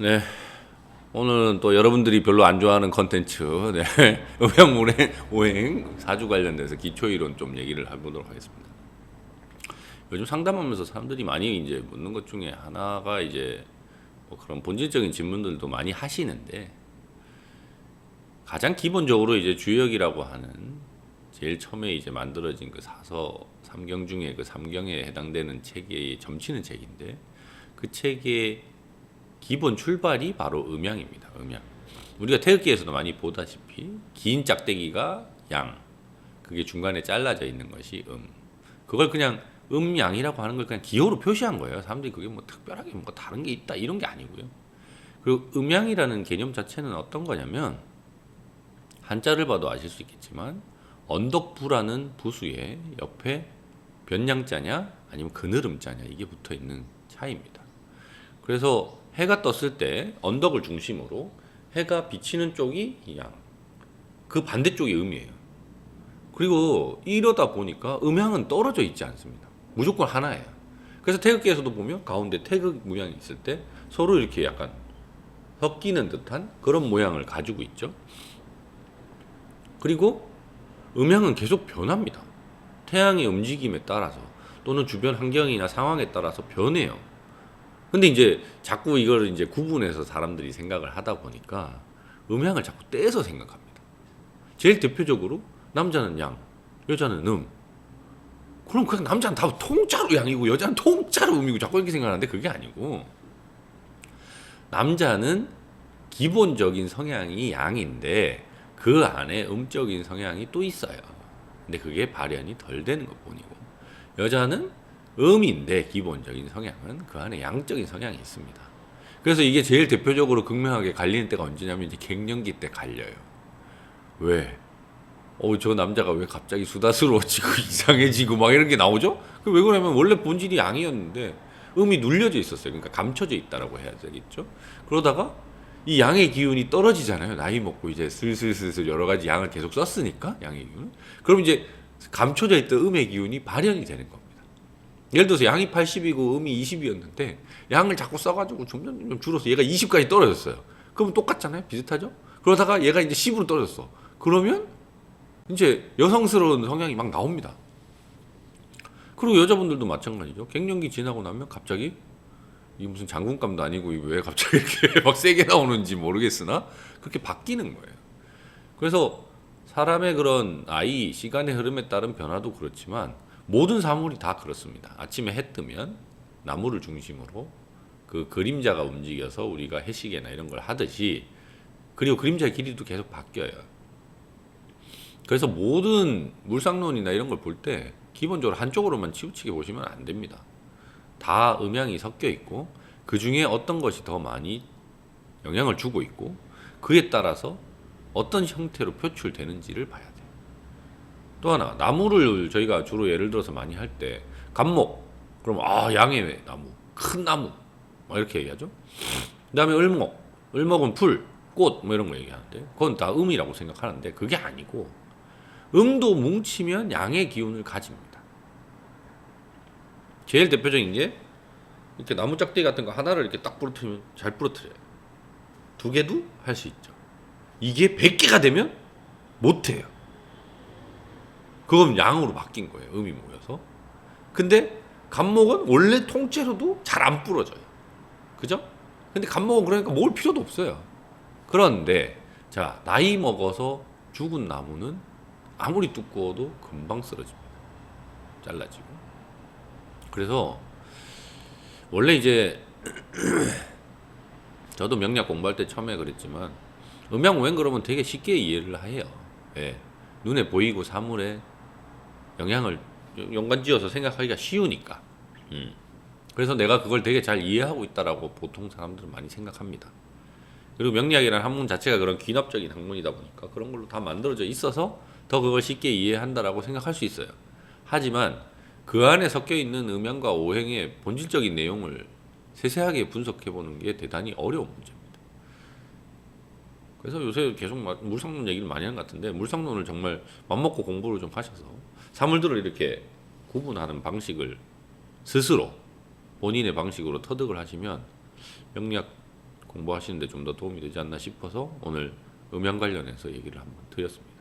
네. 오늘은 또 여러분들이 별로 안 좋아하는 컨텐츠, 네. 음양오행 오행 사주 관련돼서 기초 이론 좀 얘기를 해보도록 하겠습니다. 요즘 상담하면서 사람들이 많이 이제 묻는 것 중에 하나가 이제 뭐 그런 본질적인 질문들도 많이 하시는데 가장 기본적으로 이제 주역이라고 하는 제일 처음에 이제 만들어진 그 사서 삼경 중에 그 삼경에 해당되는 책이 점치는 책인데 그 책의 기본 출발이 바로 음양입니다. 음양. 우리가 태극기에서도 많이 보다시피 긴 짝대기가 양, 그게 중간에 잘라져 있는 것이 음. 그걸 그냥 음양이라고 하는 걸 그냥 기호로 표시한 거예요. 사람들이 그게 뭐 특별하게 뭐 다른 게 있다 이런 게 아니고요. 그리고 음양이라는 개념 자체는 어떤 거냐면 한자를 봐도 아실 수 있겠지만 언덕부라는 부수에 옆에 변양자냐 아니면 그늘음자냐 이게 붙어 있는 차이입니다. 그래서 해가 떴을 때 언덕을 중심으로 해가 비치는 쪽이 양, 그 반대쪽이 음이에요. 그리고 이러다 보니까 음양은 떨어져 있지 않습니다. 무조건 하나예요. 그래서 태극기에서도 보면 가운데 태극 모양이 있을 때 서로 이렇게 약간 섞이는 듯한 그런 모양을 가지고 있죠. 그리고 음양은 계속 변합니다. 태양의 움직임에 따라서 또는 주변 환경이나 상황에 따라서 변해요. 근데 이제 자꾸 이걸 이제 구분해서 사람들이 생각을 하다 보니까 음양을 자꾸 떼서 생각합니다. 제일 대표적으로 남자는 양, 여자는 음. 그럼 그냥 남자는 다 통짜로 양이고 여자는 통짜로 음이고 자꾸 이렇게 생각하는데 그게 아니고 남자는 기본적인 성향이 양인데 그 안에 음적인 성향이 또 있어요. 근데 그게 발현이 덜 되는 것 뿐이고 여자는 음인데 기본적인 성향은 그 안에 양적인 성향이 있습니다. 그래서 이게 제일 대표적으로 극명하게 갈리는 때가 언제냐면 이제 갱년기 때 갈려요. 왜? 어, 저 남자가 왜 갑자기 수다스러워지고 이상해지고 막 이런 게 나오죠? 그 왜 그러냐면 원래 본질이 양이었는데 음이 눌려져 있었어요. 그러니까 감춰져 있다라고 해야 되겠죠? 그러다가 이 양의 기운이 떨어지잖아요. 나이 먹고 이제 슬슬슬슬 여러 가지 양을 계속 썼으니까 양의 기운. 그럼 이제 감춰져 있던 음의 기운이 발현이 되는 겁니다. 예를 들어서 양이 80이고 음이 20이었는데 양을 자꾸 써가지고 점점 점 점 줄어서 얘가 20까지 떨어졌어요. 그럼 똑같잖아요. 비슷하죠? 그러다가 얘가 이제 10으로 떨어졌어. 그러면 이제 여성스러운 성향이 막 나옵니다. 그리고 여자분들도 마찬가지죠. 갱년기 지나고 나면 갑자기 이게 무슨 장군감도 아니고 왜 갑자기 이렇게 막 세게 나오는지 모르겠으나 그렇게 바뀌는 거예요. 그래서 사람의 그런 아이 시간의 흐름에 따른 변화도 그렇지만 모든 사물이 다 그렇습니다. 아침에 해 뜨면 나무를 중심으로 그 그림자가 움직여서 우리가 해시계나 이런 걸 하듯이 그리고 그림자의 길이도 계속 바뀌어요. 그래서 모든 물상론이나 이런 걸 볼 때 기본적으로 한쪽으로만 치우치게 보시면 안 됩니다. 다 음양이 섞여 있고 그 중에 어떤 것이 더 많이 영향을 주고 있고 그에 따라서 어떤 형태로 표출되는지를 봐야. 또 하나 나무를 저희가 주로 예를 들어서 많이 할 때 감목 그럼 아 양의 나무 큰 나무 막 이렇게 얘기하죠. 그다음에 을목 을목은 풀, 꽃 뭐 이런 거 얘기하는데 그건 다 음이라고 생각하는데 그게 아니고 음도 뭉치면 양의 기운을 가집니다. 제일 대표적인 게 이렇게 나무 짝대기 같은 거 하나를 이렇게 딱 부러뜨리면 잘 부러뜨려요. 두 개도 할 수 있죠. 이게 100개가 되면 못 해요. 그건 양으로 바뀐 거예요. 음이 모여서. 근데 간목은 원래 통째로도 잘 안 부러져요. 그죠? 근데 간목은 그러니까 모을 필요도 없어요. 그런데 자, 나이 먹어서 죽은 나무는 아무리 두꺼워도 금방 쓰러집니다. 잘라지고. 그래서 원래 이제 저도 명략 공부할 때 처음에 그랬지만 음양오행 그러면 되게 쉽게 이해를 해요. 예. 눈에 보이고 사물에 영향을 연관지어서 생각하기가 쉬우니까. 음. 그래서 내가 그걸 되게 잘 이해하고 있다라고 보통 사람들은 많이 생각합니다. 그리고 명리학이라는 학문 자체가 그런 귀납적인 학문이다 보니까 그런 걸로 다 만들어져 있어서 더 그걸 쉽게 이해한다라고 생각할 수 있어요. 하지만 그 안에 섞여 있는 음양과 오행의 본질적인 내용을 세세하게 분석해 보는 게 대단히 어려운 문제입니다. 그래서 요새 계속 물상론 얘기를 많이 하는 것 같은데 물상론을 정말 맘먹고 공부를 좀 하셔서 사물들을 이렇게 구분하는 방식을 스스로 본인의 방식으로 터득을 하시면 명리학 공부하시는데 좀 더 도움이 되지 않나 싶어서 오늘 음양 관련해서 얘기를 한번 드렸습니다.